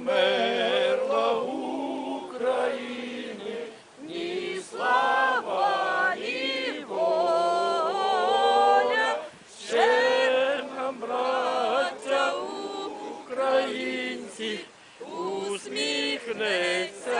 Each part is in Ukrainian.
вмерла України, ні слава, ні воля, ще нам, браття українці, усміхнеться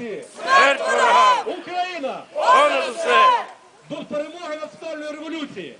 небі! Смерть ворогам! Україна! Понад усе! До перемоги національної революції!